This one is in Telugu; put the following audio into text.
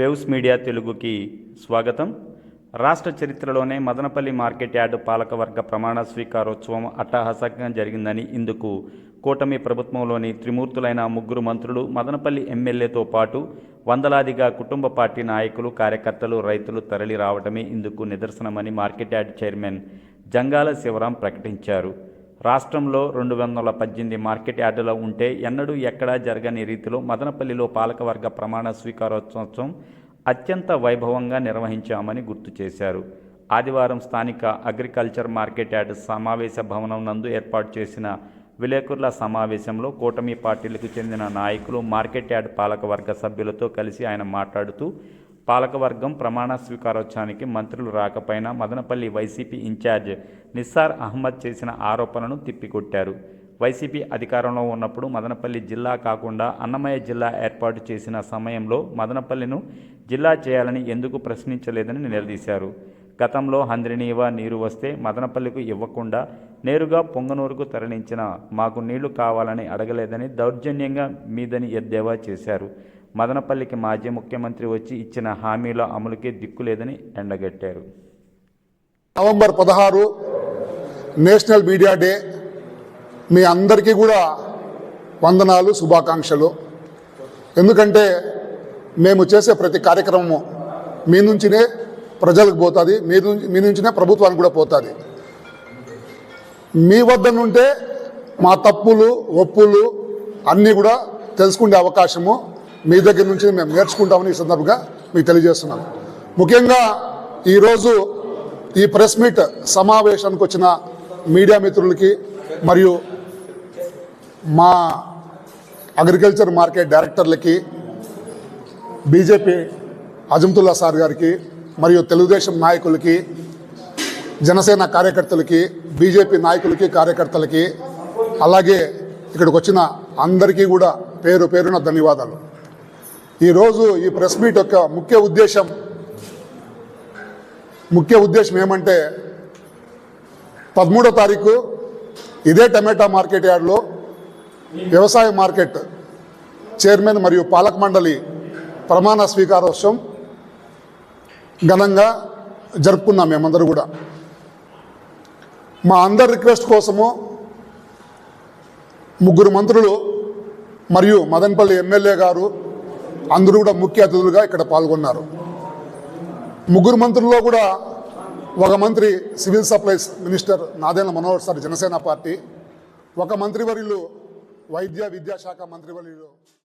వేవ్స్ మీడియా తెలుగుకి స్వాగతం. రాష్ట్ర చరిత్రలోనే మదనపల్లి మార్కెట్ యార్డు పాలకవర్గ ప్రమాణ స్వీకారోత్సవం అట్టహాసంగా జరిగిందని ఇందుకు కూటమి ప్రభుత్వంలోని త్రిమూర్తులైన ముగ్గురు మంత్రులు మదనపల్లి ఎమ్మెల్యేతో పాటు వందలాదిగా కుటుంబ పార్టీ నాయకులు కార్యకర్తలు రైతులు తరలి రావడమే ఇందుకు నిదర్శనమని market yard chairman Jangala Sivaram ప్రకటించారు. రాష్ట్రంలో రెండు వందల పద్దెనిమిది మార్కెట్ యార్డులో ఉంటే ఎన్నడూ ఎక్కడా జరగని రీతిలో మదనపల్లిలో పాలకవర్గ ప్రమాణ స్వీకారోత్సవం అత్యంత వైభవంగా నిర్వహించామని గుర్తు చేశారు. ఆదివారం స్థానిక అగ్రికల్చర్ మార్కెట్ యార్డ్ సమావేశ భవనం నందు ఏర్పాటు చేసిన విలేకరుల సమావేశంలో కూటమి పార్టీలకు చెందిన నాయకులు మార్కెట్ యార్డ్ పాలకవర్గ సభ్యులతో కలిసి ఆయన మాట్లాడుతూ పాలకవర్గం ప్రమాణ స్వీకారోత్సవానికి మంత్రులు రాకపోయినా మదనపల్లి వైసీపీ ఇన్ఛార్జ్ నిస్సార్ అహ్మద్ చేసిన ఆరోపణను తిప్పికొట్టారు. వైసీపీ అధికారంలో ఉన్నప్పుడు మదనపల్లి జిల్లా కాకుండా అన్నమయ్య జిల్లా ఏర్పాటు చేసిన సమయంలో మదనపల్లిను జిల్లా చేయాలని ఎందుకు ప్రశ్నించలేదని నిలదీశారు. గతంలో హంద్రినీవ నీరు వస్తే మదనపల్లికి ఇవ్వకుండా నేరుగా పొంగనూరుకు తరలించిన మాకు నీళ్ళు కావాలని అడగలేదని దౌర్జన్యంగా మీదని ఎద్దేవా చేశారు. మదనపల్లికి మాజీ ముఖ్యమంత్రి వచ్చి ఇచ్చిన హామీల అమలుకే దిక్కు లేదని ఎండగట్టారు. నవంబర్ పదహారు నేషనల్ మీడియా డే. మీ అందరికీ కూడా వందనాలు శుభాకాంక్షలు. ఎందుకంటే మేము చేసే ప్రతి కార్యక్రమము మీ నుంచినే ప్రజలకు పోతుంది మీ నుంచి మీ నుంచినే ప్రభుత్వానికి కూడా పోతుంది. మీ వద్ద నుంటే మా తప్పులు ఒప్పులు అన్నీ కూడా తెలుసుకునే అవకాశము మీ దగ్గర నుంచి మేము నేర్చుకుంటామని ఈ సందర్భంగా మీకు తెలియజేస్తున్నాను. ముఖ్యంగా ఈరోజు ఈ ప్రెస్ మీట్ సమావేశానికి వచ్చిన మీడియా మిత్రులకి మరియు మా అగ్రికల్చర్ మార్కెట్ డైరెక్టర్లకి బీజేపీ అజంతుల్లా సార్ గారికి మరియు తెలుగుదేశం నాయకులకి జనసేన కార్యకర్తలకి బీజేపీ నాయకులకి కార్యకర్తలకి అలాగే ఇక్కడికి వచ్చిన అందరికీ కూడా పేరు పేరున ధన్యవాదాలు. ఈరోజు ఈ ప్రెస్ మీట్ యొక్క ముఖ్య ఉద్దేశం ముఖ్య ఉద్దేశం ఏమంటే పదమూడో తారీఖు ఇదే టమాటా మార్కెట్ యార్డ్లో వ్యవసాయ మార్కెట్ చైర్మన్ మరియు పాలక మండలి ప్రమాణ స్వీకారోత్సవం ఘనంగా జరుపుకున్నాం మేమందరూ కూడా. మా అందరి రిక్వెస్ట్ కోసము ముగ్గురు మంత్రులు మరియు మదన్పల్లి ఎమ్మెల్యే గారు అందరూ కూడా ముఖ్య అతిథులుగా ఇక్కడ పాల్గొన్నారు. ముగ్గురు మంత్రుల్లో కూడా ఒక మంత్రి civil supplies minister Nadendla Manohar sir Janasena party ఒక మంత్రివర్యులు వైద్య విద్యాశాఖ మంత్రివర్యులు